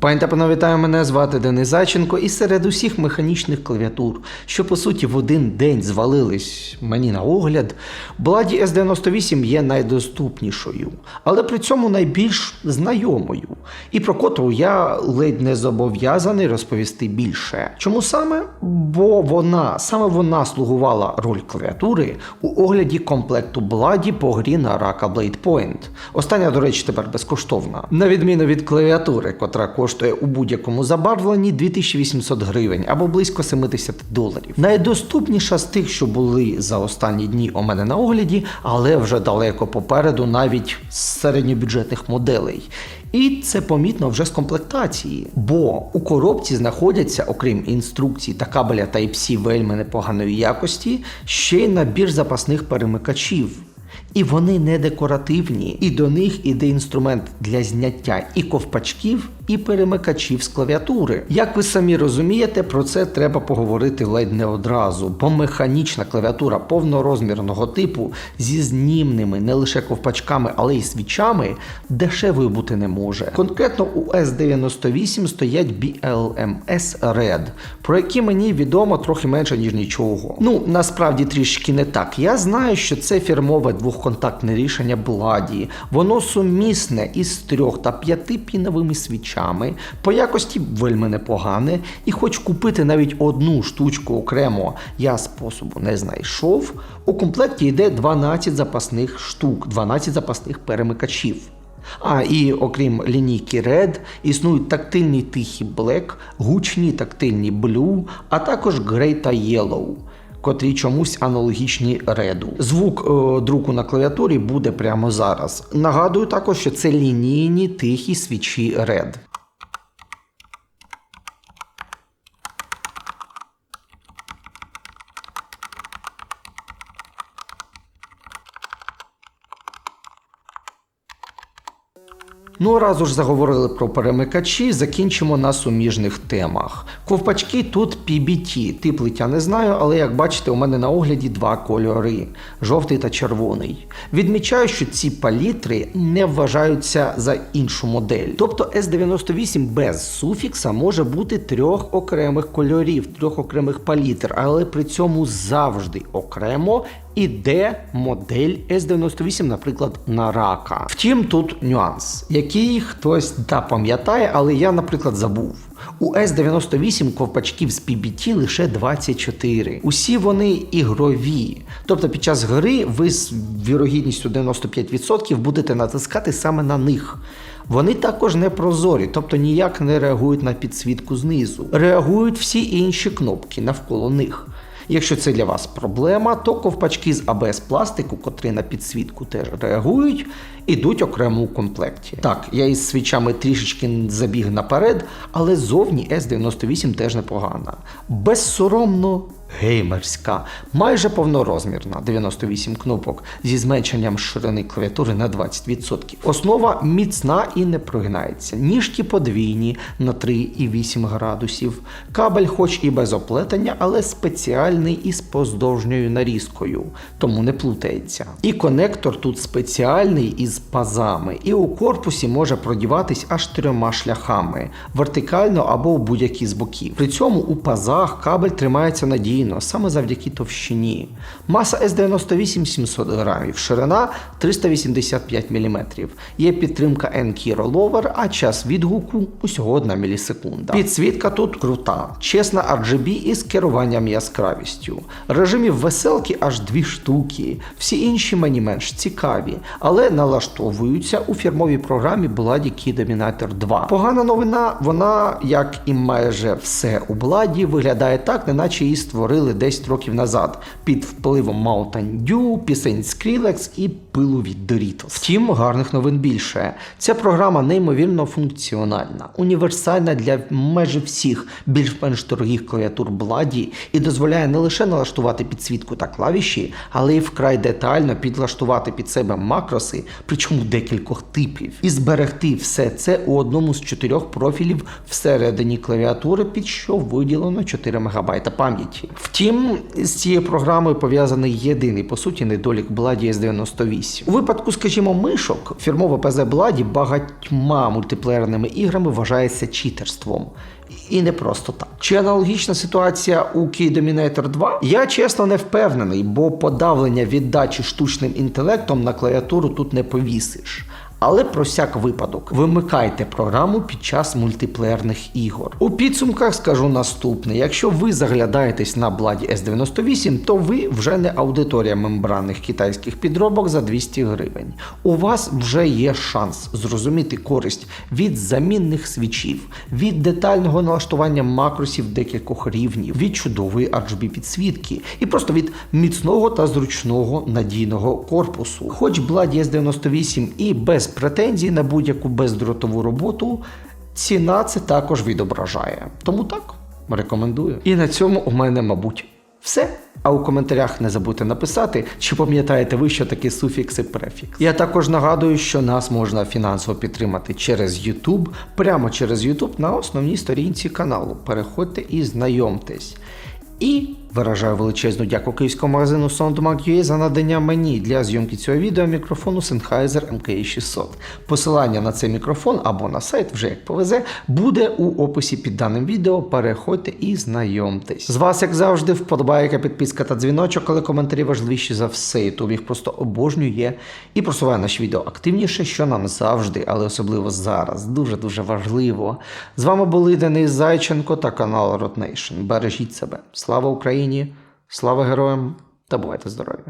Пані та панове, вітаю, мене звати Денис Зайченко, і серед усіх механічних клавіатур, що по суті в один день звалились мені на огляд, Бладі S98 є найдоступнішою, але при цьому найбільш знайомою, і про котру я ледь не зобов'язаний розповісти більше. Чому саме? Бо вона саме вона слугувала роль клавіатури у огляді комплекту Бладі по грі на Raka Blade Point. Остання, до речі, тепер безкоштовна. На відміну від клавіатури, котра коштує у будь-якому забарвленні 2800 гривень або близько 70 доларів. Найдоступніша з тих, що були за останні дні у мене на огляді, але вже далеко попереду навіть з середньобюджетних моделей. І це помітно вже з комплектації, бо у коробці знаходяться, окрім інструкцій та кабеля Type-C вельми непоганої якості, ще й набір запасних перемикачів. І вони не декоративні, і до них іде інструмент для зняття і ковпачків, і перемикачів з клавіатури. Як ви самі розумієте, про це треба поговорити ледь не одразу, бо механічна клавіатура повнорозмірного типу зі знімними не лише ковпачками, але й свічами дешевою бути не може. Конкретно у S98 стоять BLMS Red, про які мені відомо трохи менше ніж нічого. Ну насправді трішки не так. Я знаю, що це фірмове двохконтактне рішення Бладі. Воно сумісне із трьох та п'яти піновими свічами. По якості вельми непогане, і хоч купити навіть одну штучку окремо я способу не знайшов. У комплекті йде 12 запасних штук, 12 запасних перемикачів. А і окрім лінійки Red, існують тактильні тихі Black, гучні тактильні Blue, а також Grey та Yellow. Котрі чомусь аналогічні реду. Звук е, друку на клавіатурі буде прямо зараз. Нагадую також, що це лінійні тихі свічі Red. Ну, раз уж заговорили про перемикачі, закінчимо на суміжних темах. Ковпачки тут PBT, тип лиття не знаю, але як бачите, у мене на огляді два кольори жовтий та червоний. Відмічаю, що ці палітри не вважаються за іншу модель. Тобто S98 без суфікса може бути трьох окремих кольорів, трьох окремих палітр, але при цьому завжди окремо іде модель S98, наприклад, на рака. Втім, тут нюанс, який хтось та пам'ятає, але я, наприклад, забув. У S98 ковпачків з PBT лише 24. Усі вони ігрові. Тобто під час гри ви з вірогідністю 95% будете натискати саме на них. Вони також не прозорі, тобто ніяк не реагують на підсвітку знизу. Реагують всі інші кнопки навколо них. Якщо це для вас проблема, то ковпачки з АБС пластику, котрі на підсвітку теж реагують, ідуть окремо у комплекті. Так, я із свічами трішечки забіг наперед, але зовні S98 теж непогана. Безсоромно геймерська, майже повнорозмірна 98 кнопок зі зменшенням ширини клавіатури на 20%. Основа міцна і не прогинається. Ніжки подвійні на 3,8 градусів. Кабель, хоч і без оплетення, але спеціальний із поздовжньою нарізкою, тому не плутається. І конектор тут спеціальний із пазами, і у корпусі може продіватись аж трьома шляхами вертикально або в будь-які з боків. При цьому у пазах кабель тримається надійно саме завдяки товщині. Маса S98 700 грамів, ширина 385 мм. Є підтримка N-Key Rollover, а час відгуку усього 1 мілісекунда. Підсвітка тут крута, чесна RGB із керуванням яскравістю. Режимів веселки аж дві штуки. Всі інші мені менш цікаві, але налаштовуються у фірмовій програмі Bloody Key Dominator 2. Погана новина, вона, як і майже все у Бладі, виглядає так, неначе її створили 10 років назад під впливом Mountain Dew, пісень Skrillex і пилу від Doritos. Втім, гарних новин більше. Ця програма неймовірно функціональна, універсальна для майже всіх більш-менш дорогих клавіатур Бладі і дозволяє не лише налаштувати підсвітку та клавіші, але й вкрай детально підлаштувати під себе макроси, причому декількох типів, і зберегти все це у одному з чотирьох профілів всередині клавіатури, під що виділено 4 МБ пам'яті. Втім, з цією програмою пов'язаний єдиний по суті недолік Бладі S98. У випадку, скажімо, мишок, фірмове ПЗ Бладі багатьма мультиплеєрними іграми вважається читерством. І не просто так. Чи аналогічна ситуація у Key Dominator 2? Я чесно не впевнений, бо подавлення віддачі штучним інтелектом на клавіатуру тут не повісиш. Але про всяк випадок, вимикайте програму під час мультиплеєрних ігор. У підсумках скажу наступне: якщо ви заглядаєтесь на Bloody S98, то ви вже не аудиторія мембранних китайських підробок за 200 гривень. У вас вже є шанс зрозуміти користь від замінних свічів, від детального налаштування макросів декількох рівнів, від чудової RGB підсвітки і просто від міцного та зручного надійного корпусу. Хоч Bloody S98 і без претензій на будь-яку бездротову роботу, ціна це також відображає. Тому так, рекомендую. І на цьому у мене, мабуть, все. А у коментарях не забудьте написати, чи пам'ятаєте ви, що таке суфікс і префікс. Я також нагадую, що нас можна фінансово підтримати через YouTube, прямо через YouTube на основній сторінці каналу. Переходьте і знайомтесь. І виражаю величезну дяку київському магазину Soundmark.ua за надання мені для зйомки цього відео мікрофону Sennheiser MKI600. Посилання на цей мікрофон або на сайт, вже як повезе, буде у описі під даним відео. Переходьте і знайомтесь. З вас, як завжди, вподобайка, підписка та дзвіночок, але коментарі важливіші за все. YouTube їх просто обожнює і просуває наші відео активніше, що нам завжди, але особливо зараз, дуже-дуже важливо. З вами були Денис Зайченко та канал Rot Nation. Бережіть себе. Слава Україні! Слава героям та бувайте здорові!